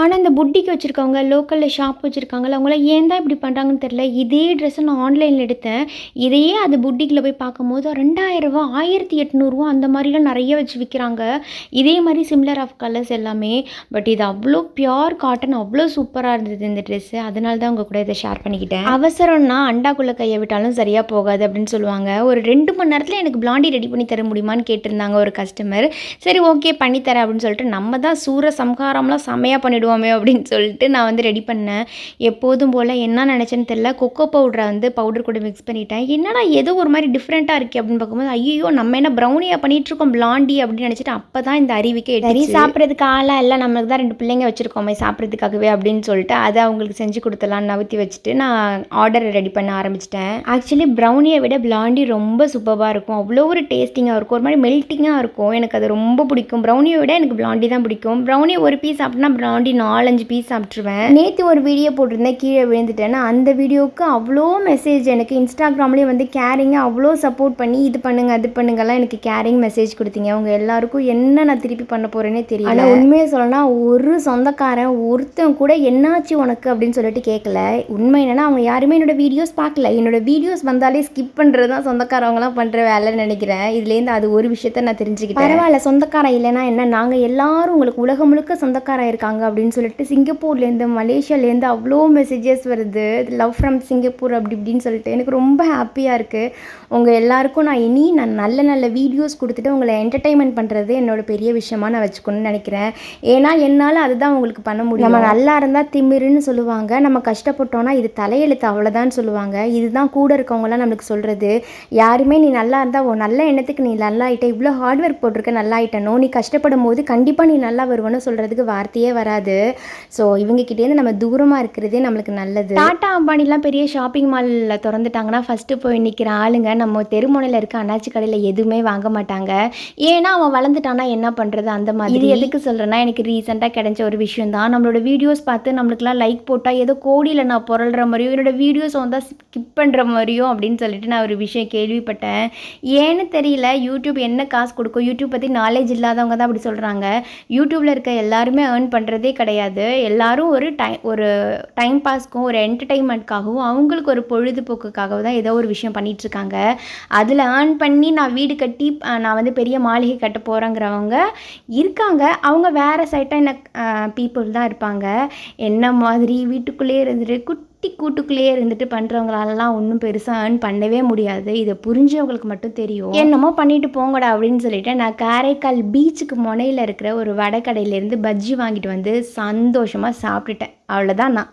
ஆனால் இந்த புட்டிக்கு வச்சுருக்கவங்க லோக்கலில் ஷாப் வச்சுருக்காங்கல்ல அவங்களாம் ஏன் தான் இப்படி பண்ணுறாங்கன்னு தெரில இதே ட்ரெஸ்ஸை நான் ஆன்லைனில் எடுத்தேன். இதையே அது புட்டிக்கில் போய் பார்க்கும்போது ரெண்டாயிரரூவா ஆயிரத்தி எட்நூறுவா அந்த மாதிரிலாம் நிறைய வச்சு விற்கிறாங்க இதே மாதிரி சிம்லர் ஆஃப் கலர்ஸ் எல்லாமே. பட் இது அவ்வளோ பியோர் காட்டன் அவ்வளோ சூப்பராக இருந்தது இந்த ட்ரெஸ்ஸு அதனால தான் உங்கள் கூட இதை ஷேர் பண்ணிக்கிட்டேன். அவசரம்னா அண்டாக்குள்ளே கையை விட்டாலும் சரியாக போகாது அப்படின்னு சொல்லுவாங்க. ஒரு ரெண்டு மணி நேரத்தில் எனக்கு பிளாண்டி ரெடி பண்ணி தர முடியுமான்னு கேட்டிருந்தாங்க ஒரு கஸ்டமர் சரி ஓகே பண்ணித்தரேன் அப்படின்னு சொல்லிட்டு நம்ம தான் சூர சம்ஹாரம்லாம் செமையாக பண்ணிடுவோமே அப்படின்னு சொல்லிட்டு நான் வந்து ரெடி பண்ணேன். எப்போதும் போல் என்ன நினச்சேன்னு தெரில கொக்கோ பவுடரை வந்து பவுடர் கூட மிக்ஸ் பண்ணிட்டேன். என்னடா ஏதோ ஒரு மாதிரி டிஃப்ரெண்ட்டாக இருக்கே அப்படின்னு பார்க்கும்போது ஐயோ நம்ம என்ன ப்ரௌனியாக பண்ணிகிட்ருக்கோம் பிளாண்டி அப்படின்னு நினச்சிட்டு அப்போ தான் இந்த அறிவிக்கே சரி சாப்பிட்றதுக்கு ஆளாக இல்லை நம்மளுக்கு தான் ரெண்டு பிள்ளைங்க வச்சுருக்கோமே சாப்பிட்றதுக்காகவே அப்படின்னு சொல்லிட்டு அதை அவங்களுக்கு செஞ்சு கொடுத்துலான்னு நவுத்தி வச்சுட்டு நான் ஆர்டர் ரெடி பண்ண ஆரம்பிச்சிட்டேன். ஆக்சுவலி ப்ரௌனியை விட பிளாண்டி ரொம்ப சூப்பராக இருக்கும். அவ்வளோ ஒரு டேஸ்டிங்காக இருக்கும். ஒரு மாதிரி மெல்ட்டிங்காக இருக்கும். எனக்கு அது ரொம்ப பிடிக்கும். ப்ரௌனியை விட எனக்கு பிளாண்டி தான் பிடிக்கும். ப்ரௌனி ஒரு பீஸ் சாப்பிட்டா பிளாண்டி நாலஞ்சு பீஸ் சாப்பிட்ருவேன் நேற்று ஒரு வீடியோ போட்டிருந்தேன் கீழே விழுந்துட்டேன்னா. அந்த வீடியோவுக்கு அவ்வளோ மெசேஜ் எனக்கு. இன்ஸ்டாகிராம்லேயே வந்து கேரிங்காக அவ்வளோ சப்போர்ட் பண்ணி இது பண்ணுங்க அது பண்ணுங்கலாம் எனக்கு கேரிங் மெசேஜ் கொடுத்தீங்க. அவங்க எல்லாருக்கும் என்ன நான் திருப்பி பண்ண போகிறேனே தெரியல. ஆனால் உண்மையை சொல்லணும்னா ஒரு சொந்தக்காரன் ஒருத்தன் கூட என்னாச்சு உனக்கு அப்படின்னு சொல்லிட்டு கேட்கல உண்மை என்னன்னா அவங்க யாருமே என்னோட வீடியோஸ் பார்க்கல. என்னோட வீடியோஸ் வந்தாலே ஸ்கிப் பண்ணுறது தான் சொந்தக்காரவங்களாம் பண்ணுற வேலைன்னு நினைக்கிறேன். இதுலேருந்து அது ஒரு விஷயத்த நான் தெரிஞ்சுக்கிட்டேன். பரவாயில்ல சொந்தக்காரன் இல்லைன்னா என்ன? நாங்கள் எல்லாரும் உங்களுக்கு உலகம் முழுக்க சொந்தக்காரன் இருக்காங்க அப்படின்னு அப்படின்னு சொல்லிட்டு சிங்கப்பூர்லேருந்து மலேசியாலேருந்து அவ்வளோ மெசேஜஸ் வருது. லவ் ஃப்ரம் சிங்கப்பூர் அப்படி இப்படின்னு சொல்லிட்டு. எனக்கு ரொம்ப ஹாப்பியாக இருக்குது உங்கள் எல்லாருக்கும் நான் இனி நான் நல்ல நல்ல வீடியோஸ் கொடுத்துட்டு உங்களை என்டர்டைன்மெண்ட் பண்ணுறது என்னோட பெரிய விஷயமா நான் வச்சுக்கணும்னு நினைக்கிறேன். ஏன்னா என்னால் அதுதான் உங்களுக்கு பண்ண முடியும். நம்ம நல்லா இருந்தால் திமிருன்னு சொல்லுவாங்க. நம்ம கஷ்டப்பட்டோன்னா இது தலையெழுத்து அவ்வளோதான் சொல்லுவாங்க. இதுதான் கூட இருக்கவங்களாம் நம்மளுக்கு சொல்கிறது யாருமே நீ நல்லா இருந்தால் ஓ நல்ல எண்ணத்துக்கு நீ நல்லா ஆகிட்ட இவ்வளோ ஹார்ட் ஒர்க் போட்டிருக்க நல்லா ஆகிட்டனோ நீ கஷ்டப்படும் போது கண்டிப்பாக நீ நல்லா வருவனு சொல்கிறதுக்கு வார்த்தையே வராது. ஸோ இவங்ககிட்டேருந்து நம்ம தூரமாக இருக்கிறதே நம்மளுக்கு நல்லது. டாட்டா அம்பானிலாம் பெரிய ஷாப்பிங் மாலில் திறந்துட்டாங்கன்னா ஃபஸ்ட்டு போய் நிற்கிற ஆளுங்க நம்ம தெருமுனையில் இருக்க அண்ணாச்சி கடையில் எதுவுமே வாங்க மாட்டாங்க. ஏன்னா அவன் வளர்ந்துட்டானா என்ன பண்ணுறது அந்த மாதிரி. இது எதுக்கு சொல்கிறேன்னா எனக்கு ரீசெண்டாக கிடைச்ச ஒரு விஷயம் தான் நம்மளோட வீடியோஸ் பார்த்து நம்மளுக்குலாம் லைக் போட்டால் ஏதோ கோடியில் நான் புரள்ற மாதிரியும் என்னோட வீடியோஸ் வந்தால் ஸ்கிப் பண்ணுற மாதிரியும் அப்படின்னு சொல்லிட்டு நான் ஒரு விஷயம் கேள்விப்பட்டேன். ஏன்னு தெரியல யூடியூப் என்ன காசு கொடுக்கும்? யூடியூப் பற்றி நாலேஜ் இல்லாதவங்க தான் அப்படி சொல்கிறாங்க யூடியூப்பில் இருக்க எல்லாருமே ஏர்ன் பண்ணுறதே கிடையாது. எல்லாரும் ஒரு டைம் ஒரு டைம் பாஸ்க்கும் ஒரு என்டர்டெயின்மெண்ட்காகவும் அவங்களுக்கு ஒரு பொழுதுபோக்குக்காகவும் தான் ஏதோ ஒரு விஷயம் பண்ணிகிட்ருக்காங்க இருக்காங்க அதில் ஏர்ன் பண்ணி நான் வீடு கட்டி நான் வந்து பெரிய மாளிகை கட்ட போகிறேங்கிறவங்க இருக்காங்க. அவங்க வேறு சைட்டான பீப்புள் தான் இருப்பாங்க. என்ன மாதிரி வீட்டுக்குள்ளேயே இருந்துட்டு குட்டி கூட்டுக்குள்ளேயே இருந்துட்டு பண்ணுறவங்களாலலாம் ஒன்றும் பெருசாக ஏர்ன் பண்ணவே முடியாது. இதை புரிஞ்சவங்களுக்கு மட்டும் தெரியும். என்னமோ பண்ணிட்டு போங்கடா அப்படின்னு சொல்லிட்டு நான் காரைக்கால் பீச்சுக்கு முனையில் இருக்கிற ஒரு வடை கடையிலேருந்து பஜ்ஜி வாங்கிட்டு வந்து சந்தோஷமாக சாப்பிட்டுட்டேன். அவ்வளோதான் நான்.